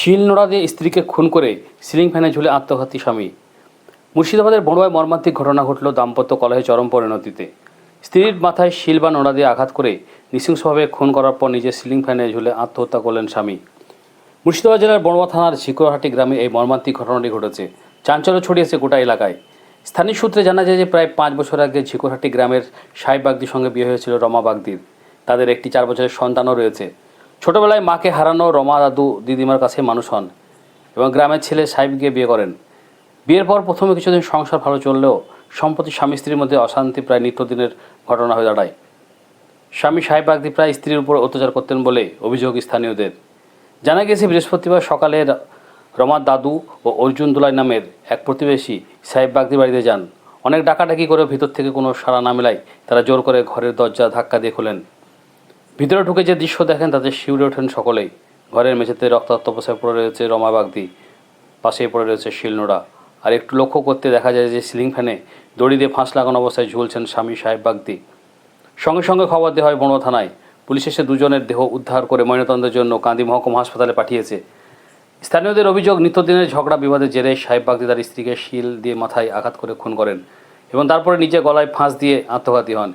শিল নোড়া দিয়ে স্ত্রীকে খুন করে সিলিং ফ্যানে ঝুলে আত্মঘাতী স্বামী। মুর্শিদাবাদের বড়ুয়ায় মর্মান্তিক ঘটনা ঘটল দাম্পত্য কলহে চরম পরিণতিতে। স্ত্রীর মাথায় শিল বা নোড়া দিয়ে আঘাত করে নৃশংসভাবে খুন করার পর নিজের সিলিং ফ্যানে ঝুলে আত্মহত্যা করলেন স্বামী। মুর্শিদাবাদ জেলার বড়ুয়া থানার ঝিকোরহাটি গ্রামে এই মর্মান্তিক ঘটনাটি ঘটেছে। চাঞ্চল্য ছড়িয়েছে গোটা এলাকায়। স্থানীয় সূত্রে জানা যায় যে প্রায় পাঁচ বছর আগে ঝিকোরহাটি গ্রামের সাহেব বাগদির সঙ্গে বিয়ে হয়েছিল রমা বাগদির। তাদের একটি চার বছরের সন্তানও রয়েছে। ছোটবেলায় মাকে হারানো রমা দাদু দিদিমার কাছে মানুষ হন এবং গ্রামের ছেলে সাহেবকে বিয়ে করেন। বিয়ের পর প্রথমে কিছুদিন সংসার ভালো চললেও সম্প্রতি স্বামী স্ত্রীর মধ্যে অশান্তি প্রায় নিত্যদিনের ঘটনা হয়ে দাঁড়ায়। স্বামী সাহেব বাগদি প্রায় স্ত্রীর উপর অত্যাচার করতেন বলে অভিযোগ স্থানীয়দের। জানা গেছে বৃহস্পতিবার সকালে রমার দাদু ও অর্জুন দুলাই নামের এক প্রতিবেশী সাহেব বাগদি বাড়িতে যান। অনেক ডাকাডাকি করে ভিতর থেকে কোনো সাড়া না মেলায় তারা জোর করে ঘরের দরজা ধাক্কা দিয়ে খোলেন। ভিতরে ঢুকে যে দৃশ্য দেখেন, তাতে শিউরে ওঠেন সকলেই। ঘরের মেঝেতে রক্তাক্ত অবস্থায় পড়ে রয়েছে রমা বাগদি, পাশেই পড়ে রয়েছে শিলনোড়া। আর একটু লক্ষ্য করতে দেখা যায় যে সিলিং ফ্যানে দড়ি দিয়ে ফাঁস লাগানো অবস্থায় ঝুলছেন স্বামী সাহেব বাগদি। সঙ্গে সঙ্গে খবর দেওয়া হয় বড় থানায়। পুলিশ এসে দুজনের দেহ উদ্ধার করে ময়নাতদন্তের জন্য কান্দি মহকুমা হাসপাতালে পাঠিয়েছে। স্থানীয়দের অভিযোগ, নিত্যদিনের ঝগড়া বিবাদের জেরে সাহেব বাগদি তার স্ত্রীকে শিল দিয়ে মাথায় আঘাত করে খুন করেন এবং তারপরে নিজে গলায় ফাঁস দিয়ে আত্মঘাতী হন।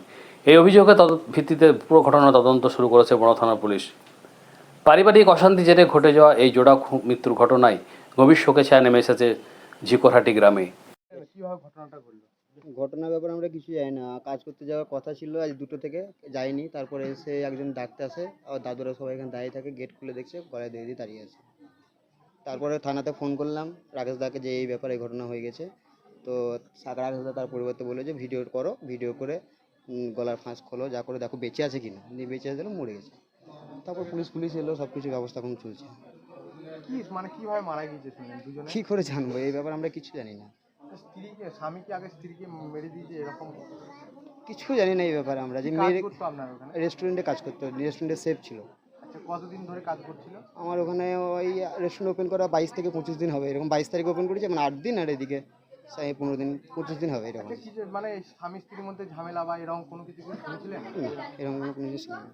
এই অভিযোগে তদ- ভিত্তিতে পুরো ঘটনা তদন্ত শুরু করেছে বড় থানা পুলিশ। পারিবারিক অশান্তি জেরে ঘটে যাওয়া এই জোড়া মৃত্যুর ঘটনায় গভীর শোকে ছায়া নেমে এসেছে ঝিকোরহাটি গ্রামে। ঘটনার ব্যাপারে আমরা কিছু জানি না। কাজ করতে যাওয়ার কথা ছিল আজ দুটো থেকে যাইনি তারপরে এসে একজন ডাকতে আসে আর দাদুরা সবাই এখানে দাঁড়িয়ে থাকে গেট খুলে দেখছে গলায় দিয়ে দিয়ে দাঁড়িয়ে আছে। তারপরে থানাতে ফোন করলাম রাকেশ দাকে যে এই ব্যাপারে ঘটনা হয়ে গেছে। তো রাকেশ দা তার পরিবর্তে বলে যে ভিডিও করো ভিডিও করে গলার ফাঁস খোলো যা করে দেখো বেঁচে আছে কিনা। নিয়ে বেঁচে আছে মরে গেছে। তারপর পুলিশ পুলিশ এলো সব কিছু ব্যবস্থা এখন চলছে। কি মানে কীভাবে মারা গিয়েছে শুনলেন দুজনে? কী করে জানব? এই ব্যাপারে আমরা কিছু জানি না। স্ত্রীকে স্বামীকে আগে স্ত্রীকে মেরে দিয়েছে এরকম কিছু জানি না এই ব্যাপারে আমরা। যে ওখানে? রেস্টুরেন্টে কাজ করতো রেস্টুরেন্টে সেফ ছিল। আচ্ছা কতদিন ধরে কাজ করছিল? আমার ওখানে ওই রেস্টুরেন্ট ওপেন করা বাইশ থেকে পঁচিশ দিন হবে। এরকম বাইশ তারিখ ওপেন করেছে মানে আট দিন আর এদিকে সেই পনেরো দিন পঁচিশ দিন হবে এরকম। মানে স্বামী স্ত্রীর মধ্যে ঝামেলা বা এরকম কোনো কিছু শুনেছিলেন? না, এরকম কোনো কিছু শুনিনি।